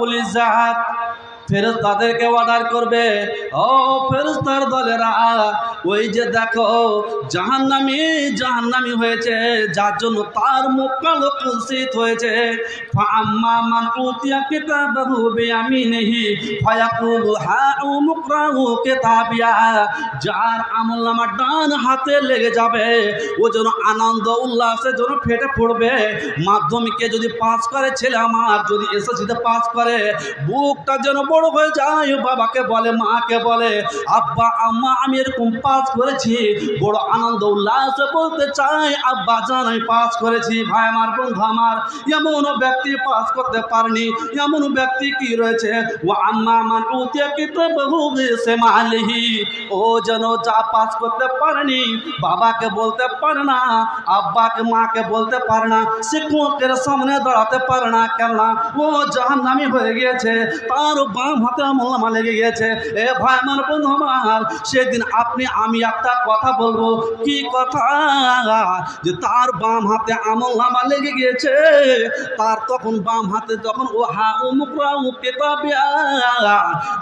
রব্বুল ইজ্জাত ফেরেশতাদেরকে অর্ডার করবে। ও ফেরেশতার দলেরা, ওই যে দেখো, জাহান্নামি জাহান্নামি হয়েছে, যার জন্য তার মুখ কালো কুলসিত হয়েছে। ফাম্মা মান উতিয়া কিতাবাহু বিয়ামিনিহি ফায়াকুলু হাউ মুকরাহু কিতাবিয়া, যার আমলনামা ডান হাতে লেগে যাবে, ও যেন আনন্দ উল্লাসে যেন ফেটে পড়বে। মাধ্যমিকে যদি পাস করে ছেলে আমার, যদি এসএসসিতে পাস করে, বুকটা যেন বড় হয়ে যায়, বাবাকে বলে, মাকে বলে, আব্বা, আম্মা, আমি এরকম পাস করেছি, বড় আনন্দ উল্লাস বলতে চাই, আব্বা জান, আমি পাস করেছি, ভাই আমার, বন্ধু আমার এমন ব্যক্তি পাস করতে পারেনি এমন ব্যক্তি কি রয়েছে? ও আম্মা মান উতিয়া কিতাবাহু বিসমালিহি ও যেন যা পাস করতে পারেনি, বাবাকে বলতে পারে না, আব্বাকে, মাকে বলতে পারে না শিক্ষকের সামনে দাঁড়াতে পারে না, কেননা ও জাহান্নামি হয়ে গিয়েছে, তার বাম হাতে আমলামা লেগে গিয়েছে এ ভাই আমার বন্ধু আমার, সেদিন আপনি, আমি একটা কথা বলব। কি কথা? যে তার বাম হাতে আমলামা লেগে গিয়েছে তার তখন বাম হাতে যখন ও হা ও মুকরা ও কেতাবিয়া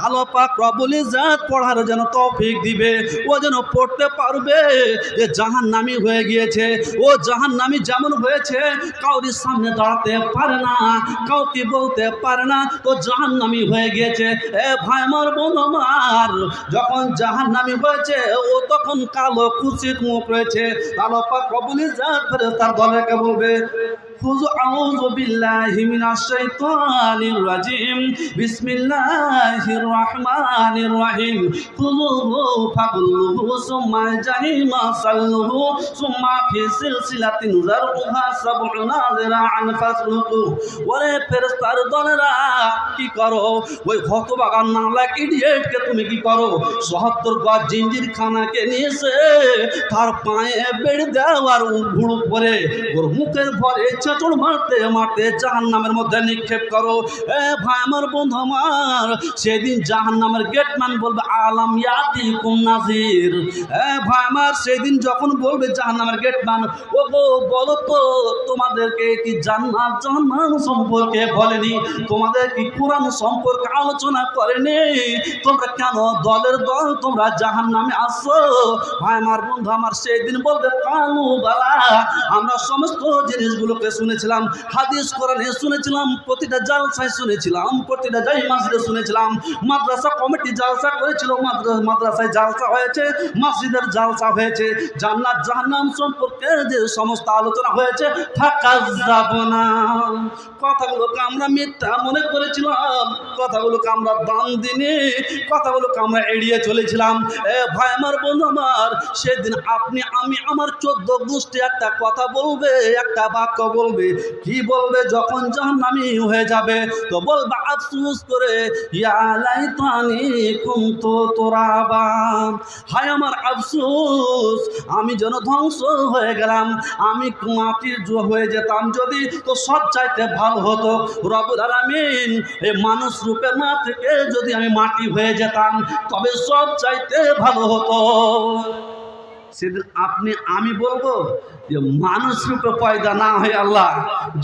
আলো পাক রব্বুল ইজ্জাত পড়ার যেন তৌফিক দিবে, ও যেন পড়তে পারবে। যে জাহান নামি হয়ে গিয়েছে। ও জাহান নামি যেমন হয়েছে, কাউরির সামনে দাঁড়াতে পারে না, কাউকে বলতে পারে না তো জাহান নামি হয়ে গিয়েছে। এ ভাই আমার বন্ধু আমার। যখন জাহান নামি হয়েছে, ও তখন কালো কুচিত মুখ রয়েছে। কালো পাক রব্বুল ইজ্জাত ফেরেশতার দলেকে বলবে খুজ আউযু বিল্লাহি মিনাশ শাইতানির রাজিম। বিসমিল্লাহির রহমানির রহিম। খুযুহু ফাগুলুহু সুম্মা জাহিমা সাল্লুহু সুম্মা ফি সিলসিলাতিন যারউহা সাবউনা যিরাআন ফাসলুকু। ওরে ফেরেশতার দলেরা, কি করো? ওই হতবাগান নালাক ইডিয়েটকে তুমি কি করো? সত্তর গজ জিঞ্জির খানাকে নিয়েছে? তার পায়ে বেড়ে দেওয়ার ভুড়ু পরে ওর মুখের ভরে চাচড় মারতে মারতে জাহান নামের মধ্যে নিক্ষেপ করো। এ ভাই আমার বন্ধু আমার, সেদিন জাহান নামের গেটম্যান বলবে, আলাম ইয়াতি কুম নাজির। এ ভাই আমার, সেদিন যখন বলবে জাহান নামের গেটম্যান ও গো বলো তো, তোমাদেরকে কি জান্নাত জাহান্নাম সম্পর্কে বলেনি? তোমাদের কি কোরআন সম্পর্কে আলোচনা করেনি। তোমরা কেন দলের দল? তোমরা জাহান নামে আসো। ভাই, আমার বন্ধু আমার সেই দিন বলবে, কালু বালা। আমরা সমস্ত জিনিসগুলোকে শুনেছিলাম, হাদিস, কোরআনে শুনেছিলাম, প্রতিটা জালসায় শুনেছিলাম, প্রতিটা জাই মসজিদে শুনেছিলাম। মাদ্রাসা কমিটি জালসা করেছিল মাদ্রাসা মাদ্রাসায় জালসা হয়েছে, মসজিদের জালসা হয়েছে। জান্নাত, জাহান্নাম সম্পর্কে যে সমস্ত আলোচনা হয়েছে, ফাঁকা যাব না। কথাগুলোকে আমরা মিথ্যা মনে করেছিলাম কথাগুলোকে আমরা দাম দিনে কথাগুলোকে আমরা এড়িয়ে চলেছিলাম। এ ভাই আমার বন্ধু আমার, সেদিন আপনি, আমি আমার চোদ্দ গোষ্ঠী, একটা কথা বলবে, একটা বাক্য বলবে। কি বলবে? যখন জাহান্নামি হয়ে যাবে, তো বলবে, আফসুস করে ইয়ালাই তানি কুমতো তোরাবা হায় আমার আফসুস, আমি যেন ধ্বংস হয়ে গেলাম। আমি মাটির জো হয়ে যেতাম যদি, তো সব চাইতে ভালো হতো। রবুল আলামিন এই মানুষ রূপে না থেকে যদি আমি মাটি হয়ে যেতাম, তবে সব চাইতে ভালো হতো। সেদিন আপনি, আমি বলব যে মানুষ রূপে পয়দা না হয়ে আল্লাহ,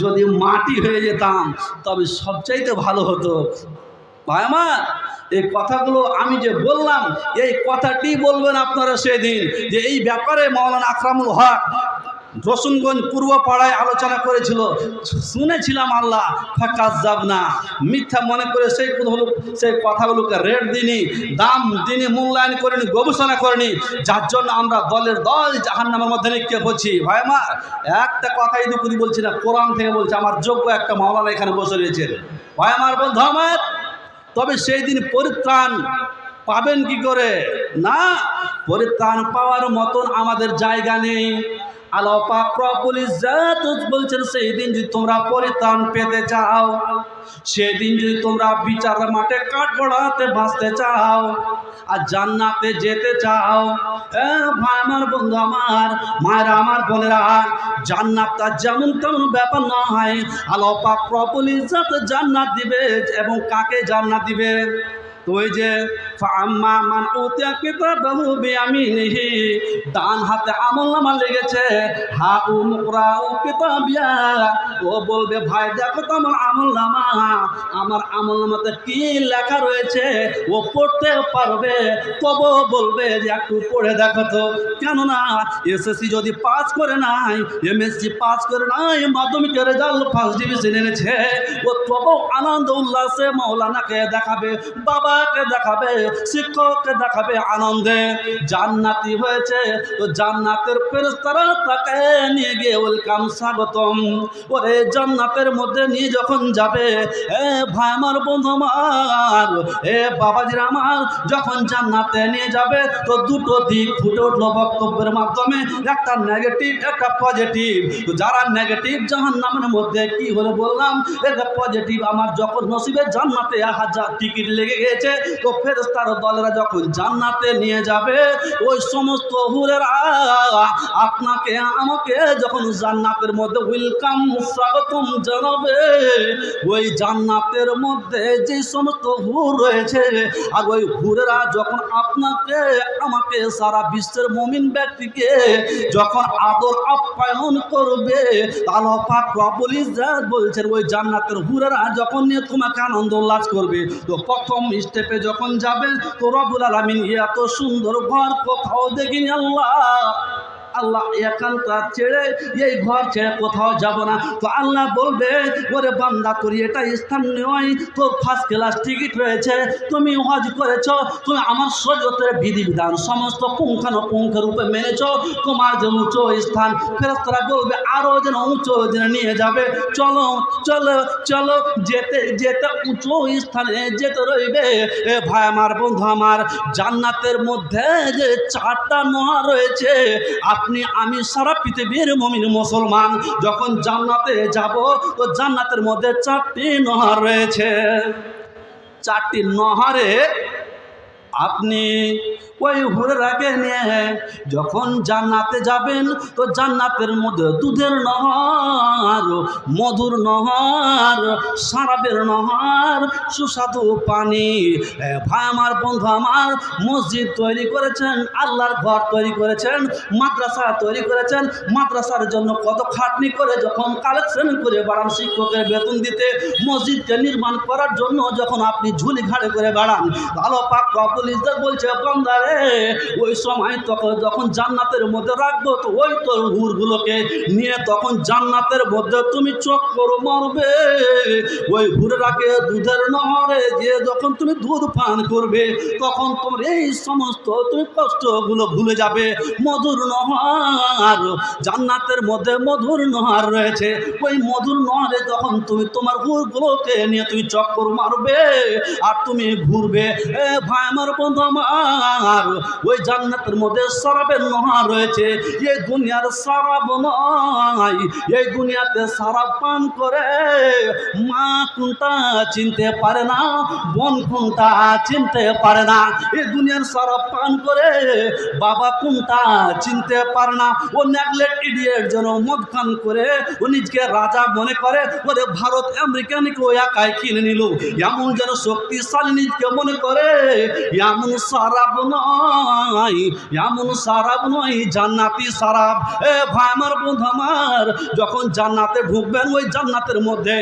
যদি মাটি হয়ে যেতাম, তবে সবচাইতে ভালো হতো। ভাই আমার, এই কথাগুলো আমি যে বললাম, এই কথাটি বলবেন আপনারা সেদিন, যে এই ব্যাপারে মৌলানা আকরামুল হক রসুনগঞ্জ পূর্ব পাড়ায় আলোচনা করেছিল। শুনেছিলাম আল্লাহ ফাঁকা যাব না মিথ্যা মনে করে সেই সেই কথাগুলোকে রেট দিনি দাম দিনে মূল্যায়ন করিনি, গবেষণা করিনি। যার জন্য আমরা দলের দল জাহান নামের মধ্যে নিক্ষেপ হচ্ছি। ভাই আমার, একটা কথাই দুপুরি বলছি না, কোরআন থেকে বলছি, আমার যোগ্য একটা মাওলানা এখানে বসে রয়েছেন। ভাই আমার বন্ধু আমার, তবে সেই দিন পরিত্রাণ পাবেন কি করে? না, পরিত্রাণ পাওয়ার মতন আমাদের জায়গা নেই। আল্লাহ পাক রব্বুল ইজ্জাত বলছেন সেই দিন যদি তোমরা পরিত্রাণ পেতে চাও, সেদিন যদি তোমরা বিচার মাঠে কাঠ গড়াতে বাঁচতে চাও আর জান্নাতে যেতে চাও ভাই আমার বন্ধু আমার, মায়েরা আমার বোনেরা, জান্নাতটা যেমন তেমন ব্যাপার না হয় আল্লাহ পাক রব্বুল ইজ্জাত জান্নাত দিবে এবং কাকে জান্নাত দিবে? ওই যে ফাম্মা মান ডান হাতে আমল নামা লেগেছে, হা উ মুকরা উ কিতাবিয়া ও বলবে, ভাই, দেখো তো আমার আমল নামা, আমার আমল নামাতে কি লেখা রয়েছে, ও পড়তে পারবে তবু বলবে যে, একটু পড়ে দেখো তো কেননা এসএসসি যদি পাস করে নাই এমএসসি পাস করে নাই, মাধ্যমিকের রেজাল্ট ফার্স্ট ডিভিশন এনেছে, ও তবু আনন্দ, উল্লাসে মৌলানাকে দেখাবে বাবাকে দেখাবে, শিক্ষককে দেখাবে আনন্দে। জান্নাতি হয়েছে, তো জান্নাতের ফেরেশতারা তাকে নিয়ে গিয়ে ওয়েলকাম স্বাগতম। ওরে জান্নাতের মধ্যে নিয়ে যখন যাবে, এ ভাই আমার বন্ধু আমার, এ বাবাজির আমার, যখন জান্নাতে নিয়ে যাবে, তো দুটো দিক ফুটে উঠল বক্তব্যের মাধ্যমে। একটা নেগেটিভ একটা পজিটিভ তো যারা নেগেটিভ জাহান নামের মধ্যে কি হলো বললাম এটা পজিটিভ আমার যখন নসিবে জান্নাতে হাজার টিকিট লেগে গেছে। তো ফেরেস্তার দলেরা যখন জান্নাতে নিয়ে যাবে, ওই সমস্ত হুরেরা আপনাকে, আমাকে যখন জান্নাতের মধ্যে ওয়েলকাম স্বাগতম জানাবে, ওই জান্নাতের মধ্যে যে সমস্ত হুর রয়েছে, আর ওই হুরেরা যখন আপনাকে, আমাকে সারা বিশ্বের মমিন ব্যক্তিকে যখন আদর আপ্যায়ন করবে, তাহলে পাক ইজ্জাত বলছেন, ওই জান্নাতের হুরেরা যখন নিয়ে তোমাকে আনন্দ উল্লাস করবে, তো প্রথম স্টেপে যখন যাবেন তো রবুল আলমিন এত সুন্দর ঘর কোথাও দেখিনি আল্লাহ। আল্লাহ এখানটা ছেড়ে এই ঘর ছেড়ে কোথাও যাব না। তো আল্লাহ বলবে, ওরে বান্দা করি এটা স্থান নয়, তোর ফার্স্ট ক্লাস টিকিট রয়েছে। তুমি হজ করেছ, তুমি আমার শরীয়তের বিধিবিধান সমস্ত পুঙ্খানুপুঙ্খ রূপে মেনেছ, তোমার যে উঁচু স্থান ফেরস্তরা বলবে আরও যেন উঁচু যেন নিয়ে যাবে। চলো চলো চলো, যেতে যেতে উঁচু স্থানে যেতে রইবে। এ ভাই আমার বন্ধু আমার, জান্নাতের মধ্যে যে চারটা নোয়া রয়েছে আপনি আমি সারা পৃথিবীর মমিন মুসলমান। যখন জান্নাতে যাব, তো জান্নাতের মধ্যে চারটি নহর রয়েছে। চারটি নহারে আপনি ওই হুরেরাকে নিয়ে যখন জান্নাতে যাবেন, তো জান্নাতের মধ্যে দুধের নহর, মধুর নহর, সারাবের নহর, সুস্বাদু পানি। ভাই আমার, বন্ধু আমার, মসজিদ তৈরি করেছেন, আল্লাহর ঘর তৈরি করেছেন, মাদ্রাসা তৈরি করেছেন। মাদ্রাসার জন্য কত খাটনি করে যখন কালেকশন করে বাড়ান শিক্ষকের বেতন দিতে, মসজিদকে নির্মাণ করার জন্য যখন আপনি ঝুলি ঘাড়ে করে বাড়ান। ভালো পাক রব্বুল ইজ্জত বলছে, বান্দারে ওই সময় তখন, যখন জান্নাতের মধ্যে রাখব, তো ওই তোর হুরগুলোকে নিয়ে তখন জান্নাতের মধ্যে তুমি চক্কর মারবে। ওই হুরেরাকে দুধের নহরে যে যখন তুমি দুধ পান করবে, তখন তোমার এই সমস্ত তুমি কষ্টগুলো ভুলে যাবে। মধুর নহর, জান্নাতের মধ্যে মধুর নহর রয়েছে। ওই মধুর নহরে যখন তুমি তোমার হুরগুলোকে নিয়ে তুমি চক্কর মারবে, আর তুমি ঘুরবে, এ ভাই আমার বন্ধু আমার ওই জান্নাতের মধ্যে শরাবের নহর রয়েছে। এই দুনিয়ার শরাব নয় এই দুনিয়াতে শরাব পান করে মা কোনটা চিনতে পারে না, বোন কোনটা চিনতে পারে না। এই দুনিয়ার শরাব পান করে বাবা কোনটা চিনতে পারে না। ও নেগলেট ইডিয়েট যেন মদ খান করে, ও নিজকে রাজা মনে করে, ওরে ভারত আমেরিকানকে ও একাই কিনে নিল। এমন যেন শক্তিশালী নিজকে মনে করে, এমন সারাব নয় এমন সারাব নয়, জান্নাতি সারাব। এ ভাই আমার বন্ধু আমার, যখন জান্নাতে ঢুকবেন, ওই জান্নাতের মধ্যে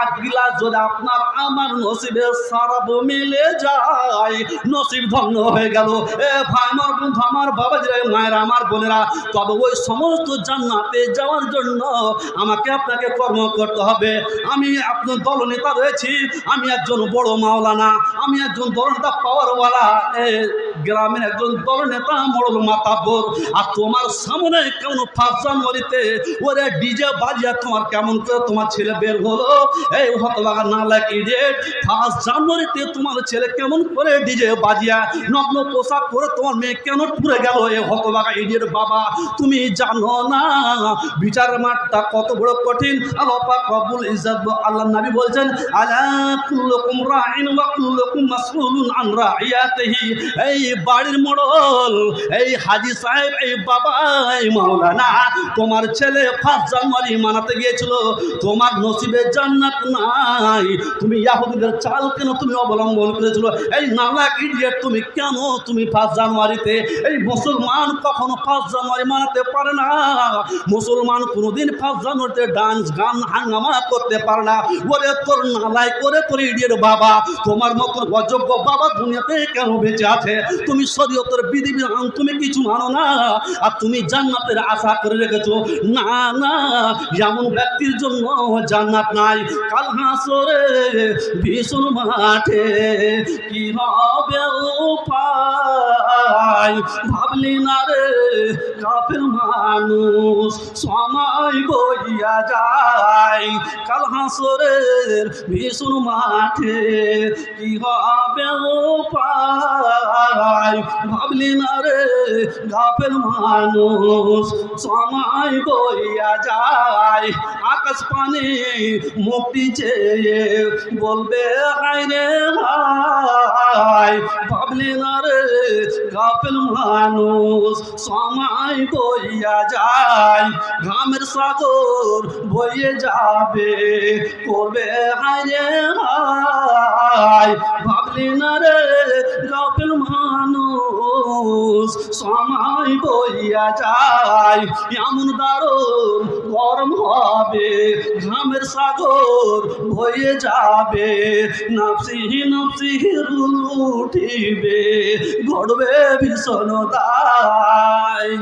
এক গিলাস যদি আপনার আমার নসিবে সারাব মিলে যায়, নসিব ধন্য হয়ে গেল। এ ভাই আমার বন্ধু আমার বাবাজিরা মায়ের আমার বোনেরা, তবে ওই সমস্ত জান্নাতে যাওয়ার জন্য আমাকে আপনাকে কর্ম করতে হবে। আমি আপনার দলনেতা রয়েছি, আমি একজন বড় মাওলানা, আমি একজন দলনেতা পাওয়ারওয়ালা গ্রামের একজন দলনেতা মরল মাতাব্বর আর তোমার সামনে কেমন ফার্স্ট জানুয়ারিতে ওরে ডিজে বাজিয়া তোমার কেমন করে তোমার ছেলে বের হলো? এই হতবাগা না লাগ ইডিয়েট ফার্স্ট জানুয়ারিতে তোমার ছেলে কেমন করে ডিজে বাজিয়া নগ্ন পোশাক পরে তোমার মেয়ে কেন পুরে গেল? এই হতবাগা ইডিয়েট বাবা, তুমি জানো না? বিচার মাঠটা কত বড় কঠিন। আল্লাহ পাক রব্বুল ইজ্জত আল্লাহ নবী বলছেন, আলা কুল্লুকুম রাইন ওয়া কুল্লুকুম মাসউলুন আন রাইয়াতিহি। এই বাড়ির মোড়ল, এই হাজি সাহেব, এই বাবা এই মাওলানা, তোমার ছেলে ফার্স্ট জানুয়ারি মানাতে গিয়েছিল, তোমার নসিবে জান্নাত নাই। তুমি ইয়াহুদিদের চাল কেন তুমি অবলম্বন করেছিল? এই নালাক ইডিয়েট তুমি কেন তুমি ফার্স্ট জানুয়ারিতে? এই মুসলমান কখনো ফার্স্ট জানুয়ারি মানাতে পারে না। মুসলমান কোনোদিন ফার্স্ট জানুয়ারিতে ডান্স, গান, হাঙ্গামা করতে পারে না। ওরে তোর নালাই করে তোর ইডিয়ের বাবা তোমার মতো অযোগ্য বাবা দুনিয়াতে কেন বেঁচে আছে? তুমি শরীয়তের বিধি বিধান তুমি কিছু মানো না, আর তুমি জান্নাতের আশা করে রেখেছো। না না, এমন ব্যক্তির জন্য জান্নাত নাই। কাল হাসরে ভীষণ মাঠে কি হবে উপায় ভাবলি না রে, কাফের মানুষ, সময় বইয়া যায়। কাল হাসরের ভীষণ মাঠে কি হবে উপায় ভাবলি না রে গাফের মানুষ, সময় বইয়া যায়। আকাশ পানি মুক্তি চেয়ে বলবে হায় রে হায় ভাবলি না রে গাফেল মানুষ, সময় বইয়া যায়, ঘামের সাগর বইয়ে যাবে করবে হায় রে হায় ভাবলি না রে গাফেল মানুষ, সময় বইয়া যায়, এমন দারুণ গরম হবে ঘামের সাগর হয়ে যাবে নাপসিহি নাফসি উঠিবে গড়বে ভীষণ দায়।